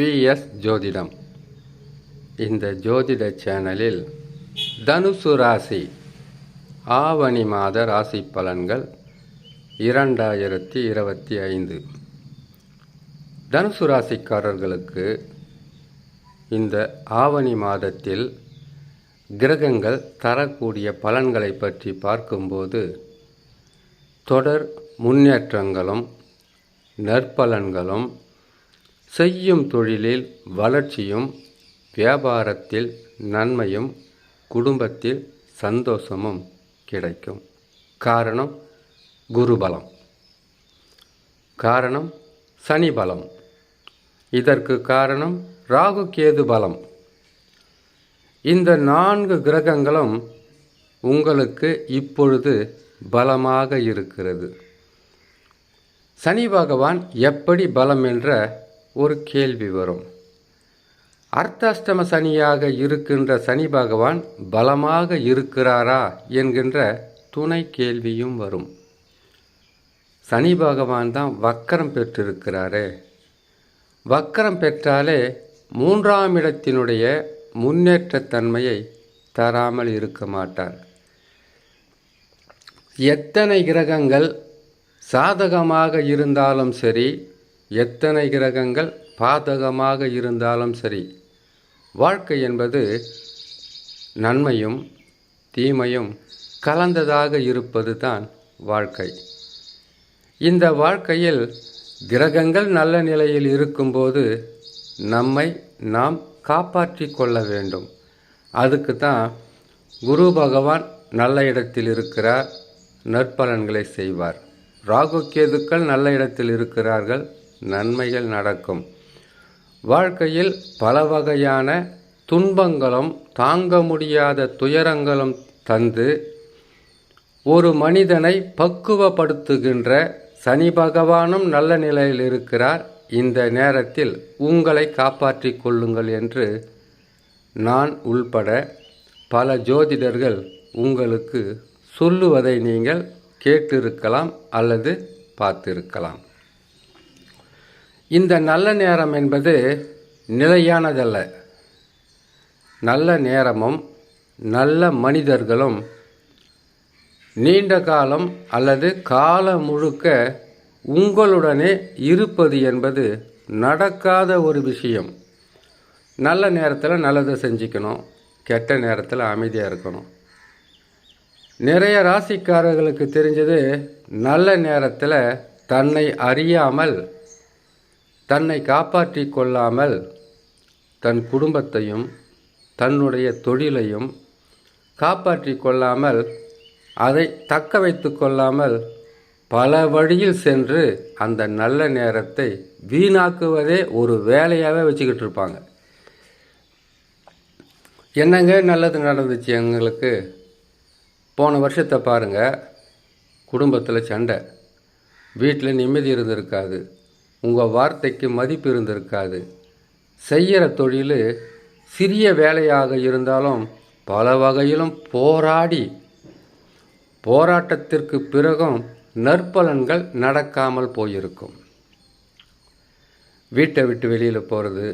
Vs ஜோதிடம். இந்த ஜோதிட சேனலில் தனுசு ராசி ஆவணி மாத ராசி பலன்கள் இரண்டாயிரத்தி இருபத்தி ஐந்து. தனுசு ராசிக்காரர்களுக்கு இந்த ஆவணி மாதத்தில் கிரகங்கள் தரக்கூடிய பலன்களை பற்றி பார்க்கும்போது தொடர் முன்னேற்றங்களும் நற்பலன்களும் செய்யும் தொழிலில் வளர்ச்சியும் வியாபாரத்தில் நன்மையும் குடும்பத்தில் சந்தோஷமும் கிடைக்கும். காரணம் குருபலம். காரணம் சனி பலம். இதற்கு காரணம் ராகு கேது பலம். இந்த நான்கு கிரகங்களும் உங்களுக்கு இப்பொழுது பலமாக இருக்கிறது. சனி பகவான் எப்படி பலம் என்ற ஒரு கேள்வி வரும். அர்த்தாஷ்டம சனியாக இருக்கின்ற சனி பகவான் பலமாக இருக்கிறாரா என்கின்ற துணை கேள்வியும் வரும். சனி பகவான் தான் வக்கரம் பெற்றிருக்கிறாரே. வக்கரம் பெற்றாலே மூன்றாம் இடத்தினுடைய முன்னேற்றத்தன்மையை தராமல் இருக்க மாட்டார். எத்தனை கிரகங்கள் சாதகமாக இருந்தாலும் சரி எத்தனை கிரகங்கள் பாதகமாக இருந்தாலும் சரி. வாழ்க்கை என்பது நன்மையும் தீமையும் கலந்ததாக இருப்பது தான் வாழ்க்கை. இந்த வாழ்க்கையில் கிரகங்கள் நல்ல நிலையில் இருக்கும்போது நம்மை நாம் காப்பாற்றி கொள்ள வேண்டும். அதுக்கு தான் குரு பகவான் நல்ல இடத்தில் இருக்கிறார் நற்பலன்களை செய்வார். ராகு கேதுக்கள் நல்ல இடத்தில் இருக்கிறார்கள் நன்மைகள் நடக்கும். வாழ்க்கையில் பல வகையான துன்பங்களும் தாங்க முடியாத துயரங்களும் தந்து ஒரு மனிதனை பக்குவப்படுத்துகின்ற சனி பகவானும் நல்ல நிலையில் இருக்கிறார். இந்த நேரத்தில் உங்களை காப்பாற்றிக் கொள்ளுங்கள் என்று நான் உள்பட பல ஜோதிடர்கள் உங்களுக்கு சொல்லுவதை நீங்கள் கேட்டிருக்கலாம் அல்லது பார்த்திருக்கலாம். இந்த நல்ல நேரம் என்பது நிலையானதல்ல. நல்ல நேரமும் நல்ல மனிதர்களும் நீண்ட காலம் அல்லது காலம் முழுக்க உங்களுடனே இருப்பது என்பது நடக்காத ஒரு விஷயம். நல்ல நேரத்தில் நல்லதை செஞ்சுக்கணும் கெட்ட நேரத்தில் அமைதியாக இருக்கணும். நிறைய ராசிக்காரர்களுக்கு தெரிஞ்சது நல்ல நேரத்தில் தன்னை அறியாமல் தன்னை காப்பாற்றி கொள்ளாமல் தன் குடும்பத்தையும் தன்னுடைய தொழிலையும் காப்பாற்றி கொள்ளாமல் அதை தக்க வைத்து கொள்ளாமல் பல வழியில் சென்று அந்த நல்ல நேரத்தை வீணாக்குவதே ஒரு வேலையாகவே வச்சுக்கிட்டு இருப்பாங்க. என்னங்க நல்லது நடந்துச்சு எங்களுக்கு? போன வருஷத்தை பாருங்கள் குடும்பத்தில் சண்டை. வீட்டில் நிம்மதி இருந்திருக்காது. உங்கள் வார்த்தைக்கு மதிப்பு இருந்திருக்காது. செய்கிற தொழில் சிறிய வேலையாக இருந்தாலும் பல வகையிலும் போராடி. போராட்டத்திற்கு பிறகும் நற்பலன்கள் நடக்காமல் போயிருக்கும். வீட்டை விட்டு வெளியில் போகிறது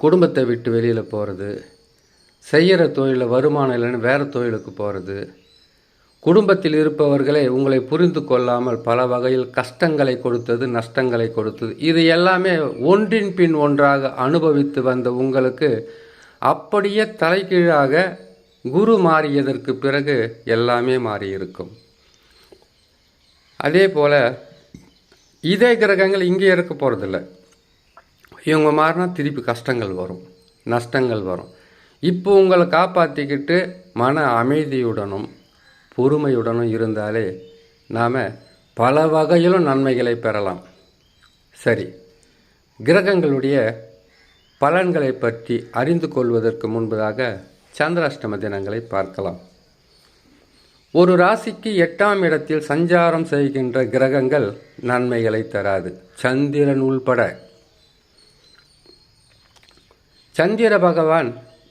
குடும்பத்தை விட்டு வெளியில் போகிறது செய்கிற தொழிலில் வருமானம் இல்லைன்னு வேறு தொழிலுக்கு போகிறது குடும்பத்தில் இருப்பவர்களே உங்களை புரிந்து கொள்ளாமல் பல வகையில் கஷ்டங்களை கொடுத்தது நஷ்டங்களை கொடுத்தது. இது எல்லாமே ஒன்றின் பின் ஒன்றாக அனுபவித்து வந்த உங்களுக்கு அப்படியே தலைகீழாக குரு மாறியதற்கு பிறகு எல்லாமே மாறியிருக்கும். அதே போல் இதே கிரகங்கள் இங்கே இருக்க போகிறதில்ல இவங்க மாறினா திருப்பி கஷ்டங்கள் வரும் நஷ்டங்கள் வரும். இப்போ உங்களை காப்பாற்றிக்கிட்டு மன அமைதியுடனும் பொறுமையுடனும் இருந்தாலே நாம் பல வகையிலும் நன்மைகளை பெறலாம். சரி கிரகங்களுடைய பலன்களை பற்றி அறிந்து கொள்வதற்கு முன்பதாக சந்திராஷ்டம தினங்களை பார்க்கலாம். ஒரு ராசிக்கு எட்டாம் இடத்தில் சஞ்சாரம் செய்கின்ற கிரகங்கள் நன்மைகளை தராது. சந்திரன் உள்பட. சந்திர பகவான்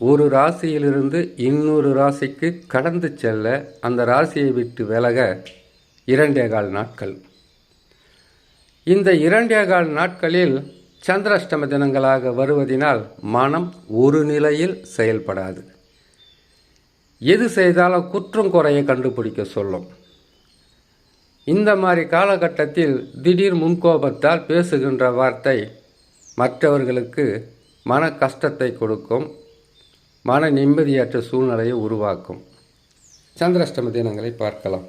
ஒரு ராசியிலிருந்து இன்னொரு ராசிக்கு கடந்து செல்ல அந்த ராசியை விட்டு விலக இரண்டே கால் நாட்கள். இந்த இரண்டே கால் நாட்களில் சந்திராஷ்டம தினங்களாக வருவதினால் மனம் ஒரு நிலையில் செயல்படாது. எது செய்தாலும் குற்றம் குறைய கண்டுபிடிக்க சொல்லும். இந்த மாதிரி காலகட்டத்தில் திடீர் முன்கோபத்தால் பேசுகின்ற வார்த்தை மற்றவர்களுக்கு மன கஷ்டத்தை கொடுக்கும். மன நிம்மதியற்ற சூழ்நிலையை உருவாக்கும். சந்திராஷ்டம தினங்களை பார்க்கலாம்.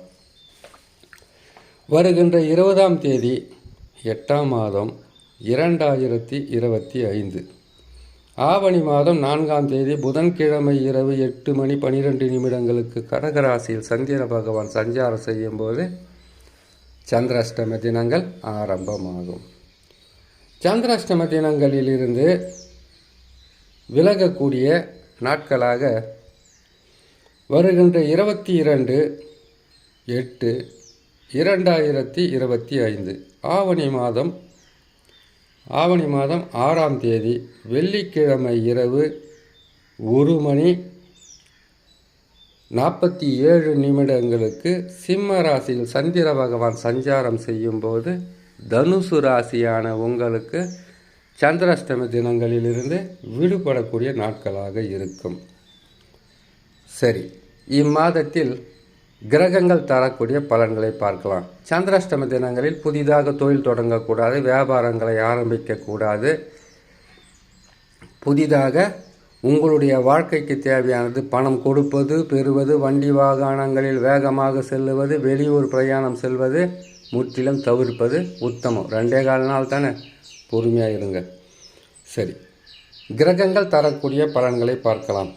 வருகின்ற இருபதாம் தேதி எட்டாம் மாதம் இரண்டாயிரத்தி இருபத்தி ஐந்து. ஆவணி மாதம் நான்காம் தேதி புதன்கிழமை இரவு எட்டு மணி பனிரெண்டு நிமிடங்களுக்கு கடகராசியில் சந்திர பகவான் சஞ்சாரம் செய்யும்போது சந்திராஷ்டம தினங்கள் ஆரம்பமாகும். சந்திராஷ்டம தினங்களிலிருந்து விலகக்கூடிய நாட்களாக வருகின்ற இருபத்தி இரண்டு எட்டு இரண்டாயிரத்தி இருபத்தி ஐந்து. ஆவணி மாதம் ஆவணி மாதம் ஆறாம் தேதி வெள்ளிக்கிழமை இரவு ஒரு மணி நாற்பத்தி ஏழு நிமிடங்களுக்கு சிம்ம ராசியில் சந்திர பகவான் சஞ்சாரம் செய்யும்போது தனுசு ராசியான உங்களுக்கு சந்திராஷ்டம தினங்களிலிருந்து விடுபடக்கூடிய நாட்களாக இருக்கும். சரி இம்மாதத்தில் கிரகங்கள் தரக்கூடிய பலன்களை பார்க்கலாம். சந்திராஷ்டம தினங்களில் புதிதாக தொழில் தொடங்கக்கூடாது வியாபாரங்களை ஆரம்பிக்கக்கூடாது. புதிதாக உங்களுடைய வாழ்க்கைக்கு தேவையானது பணம் கொடுப்பது பெறுவது வண்டி வாகனங்களில் வேகமாக செல்லுவது வெளியூர் பிரயாணம் செல்வது முற்றிலும் தவிர்ப்பது உத்தமம். ரெண்டே கால் நாள் தானே? பொறுமையாக இருங்க சரி. கிரகங்கள் தரக்கூடிய பலன்களை பார்க்கலாம்.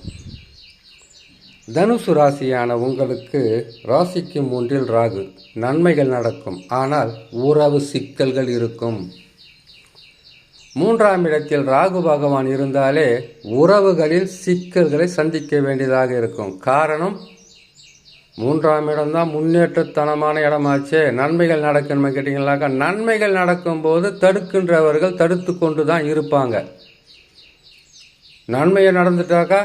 தனுசு ராசியான உங்களுக்கு ராசிக்கு மூன்றில் ராகு. நன்மைகள் நடக்கும். ஆனால் உறவு சிக்கல்கள் இருக்கும். மூன்றாம் இடத்தில் ராகு பகவான் இருந்தாலே உறவுகளில் சிக்கல்களை சந்திக்க வேண்டியதாக இருக்கும். காரணம் மூன்றாம் இடம்தான் முன்னேற்றத்தனமான இடமாச்சே. நன்மைகள் நடக்கணுமே கேட்டிங்களாக்கா? நன்மைகள் நடக்கும்போது தடுக்கின்றவர்கள் தடுத்து கொண்டு தான் இருப்பாங்க. நன்மையை நடந்துட்டாக்கா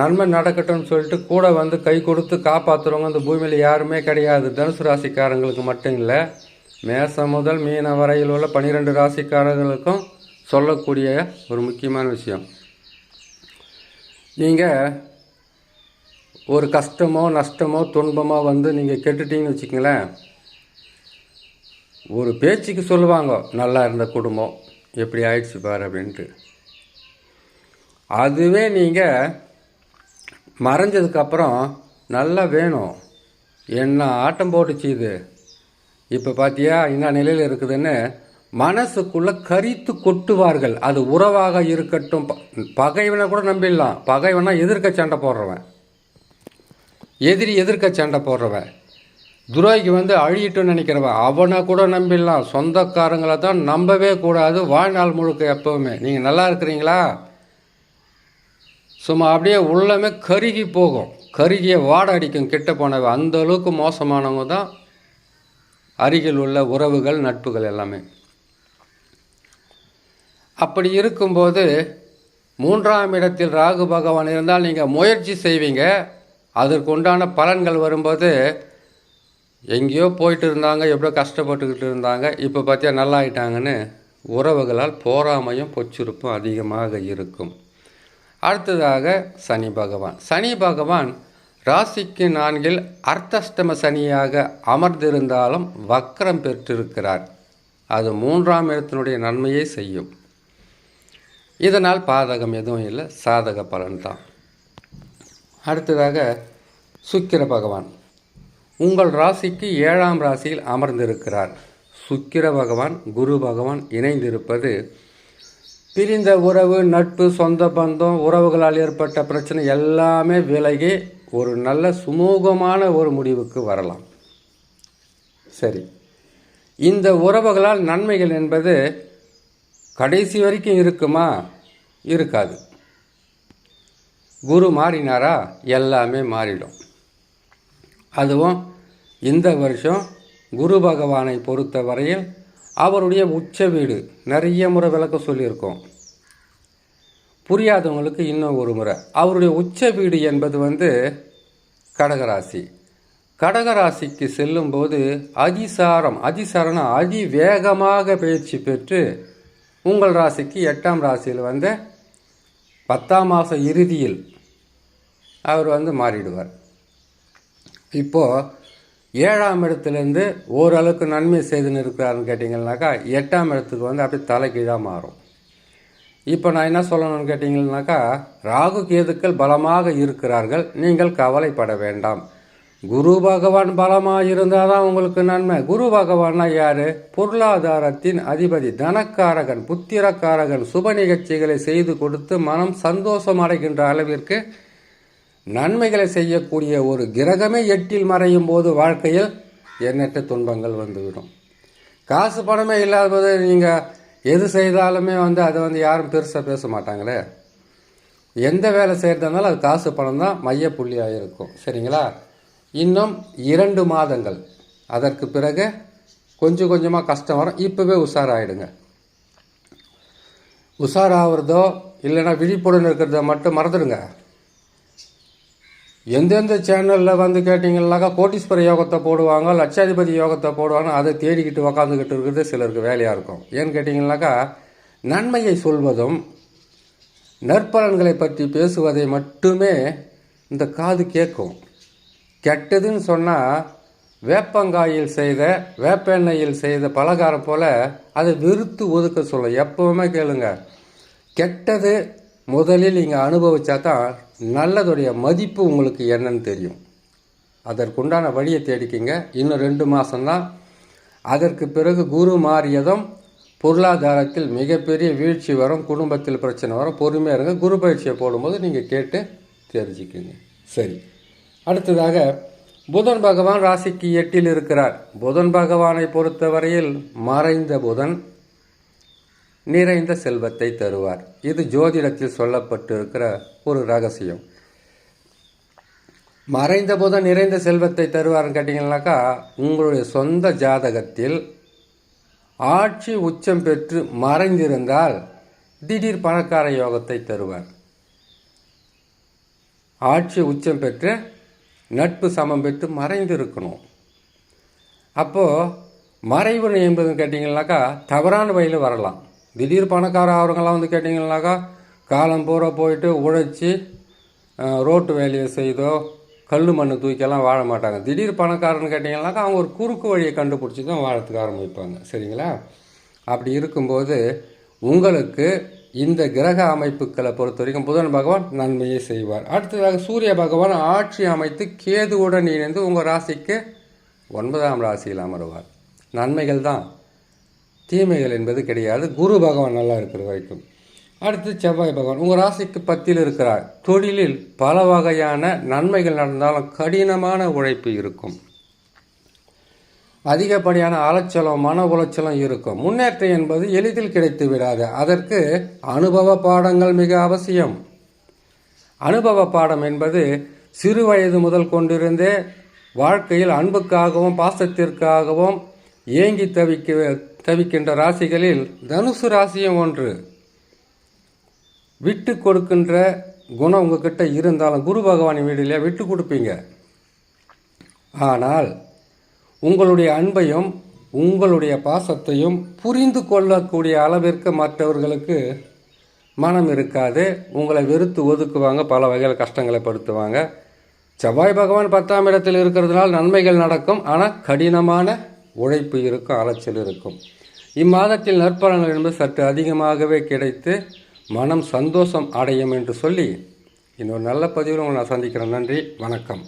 நன்மை நடக்கட்டும்னு சொல்லிட்டு கூட வந்து கை கொடுத்து காப்பாற்றுறவங்க இந்த பூமியில் யாருமே கிடையாது. தனுசு ராசிக்காரங்களுக்கு மட்டும் இல்லை. மேசம் முதல் மீன வரையில் உள்ள பன்னிரெண்டு ராசிக்காரர்களுக்கும் சொல்லக்கூடிய ஒரு முக்கியமான விஷயம். நீங்கள் ஒரு கஷ்டமோ நஷ்டமோ துன்பமோ வந்து நீங்கள் கெட்டுட்டீங்கன்னு வச்சுக்கங்களேன். ஒரு பேச்சுக்கு சொல்லுவாங்க நல்லா இருந்த குடும்பம் எப்படி ஆயிடுச்சு பாரு அப்படின்ட்டு. அதுவே நீங்கள் மறைஞ்சதுக்கப்புறம் நல்லா வேணும். என்ன ஆட்டம் போட்டுச்சு இது? இப்போ பார்த்தியா என்ன நிலையில் இருக்குதுன்னு மனசுக்குள்ளே கரித்து கொட்டுவார்கள். அது உறவாக இருக்கட்டும் ப- பகைவனை கூட நம்பிடலாம். பகைவனா எதிர்க்க சண்டை போடுறவன். எதிரி எதிர்க்க சண்டை போடுறவன் துரோகி வந்து அழியிட்டுன்னு நினைக்கிறவன் அவனை கூட நம்பிடலாம். சொந்தக்காரங்களை தான் நம்பவே கூடாது. வாழ்நாள் முழுக்க எப்பவுமே. நீங்கள் நல்லா இருக்கிறீங்களா? சும்மா அப்படியே உள்ளமே கருகி போகும். கருகிய வாடை அடிக்கும் கிட்ட போனவ. அந்த அளவுக்கு மோசமானவங்க தான் அருகில் உள்ள உறவுகள் நட்புகள் எல்லாமே. அப்படி இருக்கும்போது மூன்றாம் இடத்தில் ராகு பகவான் இருந்தால் நீங்கள் முயற்சி செய்வீங்க. அதற்குண்டான பலன்கள் வரும்போது எங்கேயோ போயிட்டு இருந்தாங்க எப்படியோ கஷ்டப்பட்டுக்கிட்டு இருந்தாங்க. இப்போ பார்த்தியா நல்லா ஆயிட்டாங்கன்னு உறவுகளால் போராமையும் பொச்சுறுப்பும் அதிகமாக இருக்கும். அடுத்ததாக சனி பகவான். சனி பகவான் ராசிக்கு நான்கில் அர்த்தஷ்டம சனியாக அமர்ந்திருந்தாலும் வக்கரம் பெற்றிருக்கிறார். அது மூன்றாம் இடத்தினுடைய நன்மையை செய்யும். இதனால் பாதகம் எதுவும் இல்லை சாதக பலன்தான். அடுத்ததாக சுக்கிர பகவான். உங்கள் ராசிக்கு ஏழாம் ராசியில் அமர்ந்திருக்கிறார். சுக்கிர பகவான் குரு பகவான் இணைந்திருப்பது பிரிந்த உறவு நட்பு சொந்த பந்தம் உறவுகளால் ஏற்பட்ட பிரச்சனை எல்லாமே விலகி ஒரு நல்ல சுமூகமான ஒரு முடிவுக்கு வரலாம். சரி. இந்த உறவுகளால் நன்மைகள் என்பது கடைசி வரைக்கும் இருக்குமா? இருக்காது. குரு மாறினாரா? எல்லாமே மாறிடும். அதுவும் இந்த வருஷம் குரு பகவானை பொறுத்த வரையில் அவருடைய உச்ச வீடு. நிறைய முறை விளக்க சொல்லியிருக்கோம். புரியாதவங்களுக்கு இன்னும் ஒரு முறை. அவருடைய உச்ச வீடு என்பது வந்து கடகராசி. கடகராசிக்கு செல்லும்போது அதிசாரம் அதிசாரம்னா அதிவேகமாக பயிற்சி பெற்று உங்கள் ராசிக்கு எட்டாம் ராசியில் வந்து பத்தாம் மாத இறுதியில் அவர் வந்து மாறிடுவார். இப்போது ஏழாம் இடத்துலேருந்து ஓரளவுக்கு நன்மை செய்துன்னு இருக்கிறாருன்னு கேட்டிங்கன்னாக்கா எட்டாம் இடத்துக்கு வந்து அப்படியே தலைகீழாக மாறும். இப்போ நான் என்ன சொல்லணும்னு கேட்டிங்கன்னாக்கா ராகு கேதுக்கள் பலமாக இருக்கிறார்கள் நீங்கள் கவலைப்பட வேண்டாம். குரு பகவான் பலமாக இருந்தால் தான் உங்களுக்கு நன்மை. குரு பகவான்னா யார்? பொருளாதாரத்தின் அதிபதி தனக்காரகன் புத்திரக்காரகன் சுப நிகழ்ச்சிகளை செய்து கொடுத்து மனம் சந்தோஷம் அடைகின்ற அளவிற்கு நன்மைகளை செய்யக்கூடிய ஒரு கிரகமே எட்டில் மறையும் போது வாழ்க்கையில் எண்ணற்ற துன்பங்கள் வந்துவிடும். காசு பணமே இல்லாத போது நீங்கள் எது செய்தாலுமே வந்து அதை வந்து யாரும் பெருசாக பேச மாட்டாங்களே. எந்த வேலை செய்கிறதுனாலும் அது காசு பணம் தான் மைய புள்ளியாக இருக்கும். சரிங்களா? இன்னும் இரண்டு மாதங்கள். அதற்கு பிறகு கொஞ்சம் கொஞ்சமாக கஷ்டம் வரும். இப்போவே உஷாராயிடுங்க. உஷாராகிறதோ இல்லைன்னா விழிப்புடன் இருக்கிறத மட்டும் மறந்துடுங்க. எந்தெந்த சேனலில் வந்து கேட்டிங்கன்னாக்கா கோட்டீஸ்வர யோகத்தை போடுவாங்க லட்சாதிபதி யோகத்தை போடுவாங்க அதை தேடிக்கிட்டு உக்காந்துக்கிட்டு இருக்கிறது சிலருக்கு வேலையாக இருக்கும். ஏன்னு கேட்டிங்கனாக்கா நன்மையை சொல்வதும் நற்பலன்களை பற்றி பேசுவதை மட்டுமே இந்த காது கேட்கும். கெட்டதுன்னு சொன்னால் வேப்பங்காயில் செய்த வேப்பெண்ணெயில் செய்த பலகாரம் போல் அதை வெறுத்து ஒதுக்க சொல்லும். எப்பவுமே கேளுங்க. கெட்டது முதலில் நீங்கள் அனுபவித்தா தான் நல்லதுடைய மதிப்பு உங்களுக்கு என்னன்னு தெரியும். அதற்குண்டான வழியை தேடிக்கிங்க. இன்னும் ரெண்டு மாதம்தான் அதற்கு பிறகு குரு மாறியதும் பொருளாதாரத்தில் மிகப்பெரிய வீழ்ச்சி வரும் குடும்பத்தில் பிரச்சனை வரும் பொறுமையாக இருங்க. குரு பயிற்சியை போடும்போது நீங்கள் கேட்டு தெரிஞ்சுக்குங்க. சரி. அடுத்ததாக புதன் பகவான் ராசிக்கு எட்டில் இருக்கிறார். புதன் பகவானை பொறுத்தவரையில் மறைந்த புதன். நிறைந்த செல்வத்தை தருவார். இது ஜோதிடத்தில் சொல்லப்பட்டிருக்கிற ஒரு ரகசியம். மறைந்த போது நிறைந்த செல்வத்தை தருவார்னு கேட்டிங்கனாக்கா உங்களுடைய சொந்த ஜாதகத்தில் ஆட்சி உச்சம் பெற்று மறைந்திருந்தால் திடீர் பணக்கார யோகத்தை தருவார். ஆட்சி உச்சம் பெற்று நட்பு சமம் பெற்று மறைந்திருக்கணும். அப்போது மறைவு என்பதுன்னு கேட்டிங்கனாக்கா தவறான வழியில் வரலாம். திடீர் பணக்கார ஆகிறவங்களாம் வந்து கேட்டிங்கனாக்கா காலம் பூரா போயிட்டு உழைச்சி ரோட்டு வேலையை செய்தோ கல் மண் தூக்கியெல்லாம் வாழ மாட்டாங்க. திடீர் பணக்காரன்னு கேட்டிங்கனாக்கா அவங்க ஒரு குறுக்கு வழியை கண்டுபிடிச்சி தான் வாழத்துக்கு ஆரம்பிப்பாங்க. சரிங்களா? அப்படி இருக்கும்போது உங்களுக்கு இந்த கிரக அமைப்புகளை பொறுத்த வரைக்கும் புதன் பகவான் நன்மையை செய்வார். அடுத்ததாக சூரிய பகவான் ஆட்சி அமைத்து கேதுவுடன் இணைந்து உங்கள் ராசிக்கு ஒன்பதாம் ராசியில் அமருவார். நன்மைகள் தான். தீமைகள் என்பது கிடையாது. குரு பகவான் நல்லா இருக்கிற வரைக்கும். அடுத்து செவ்வாய் பகவான். உங்கள் ராசிக்கு பத்தில் இருக்கிறார். தொழிலில் பல வகையான நன்மைகள் நடந்தாலும் கடினமான உழைப்பு இருக்கும். அதிகப்படியான அலைச்சலம் மன உளைச்சலும் இருக்கும். முன்னேற்றம் என்பது எளிதில் கிடைத்து விடாது. அதற்கு அனுபவ பாடங்கள் மிக அவசியம். அனுபவ பாடம் என்பது சிறு வயது முதல் கொண்டிருந்தே வாழ்க்கையில் அன்புக்காகவும் பாசத்திற்காகவும் ஏங்கி தவிக்க தவிக்கின்ற ராசிகளில் தனுசு ராசியும் ஒன்று. விட்டு கொடுக்கின்ற குணம் உங்ககிட்ட இருந்தாலும் குரு பகவானின் வீடிலே விட்டு கொடுப்பீங்க. ஆனால் உங்களுடைய அன்பையும் உங்களுடைய பாசத்தையும் புரிந்து கொள்ளக்கூடிய அளவிற்கு மற்றவர்களுக்கு மனம் இருக்காது. உங்களை வெறுத்து ஒதுக்குவாங்க பல வகையில் கஷ்டங்களை படுத்துவாங்க. செவ்வாய் பகவான் பத்தாம் இடத்தில் இருக்கிறதுனால் நன்மைகள் நடக்கும். ஆனால் கடினமான உழைப்பு இருக்கும் அலைச்சல் இருக்கும். இம்மாதத்தில் நற்பலன்கள் என்பது சற்று அதிகமாகவே கிடைத்து மனம் சந்தோஷம் அடையும் என்று சொல்லி இன்னொரு நல்ல பதிவில் உங்களை நான் சந்திக்கிறேன். நன்றி வணக்கம்.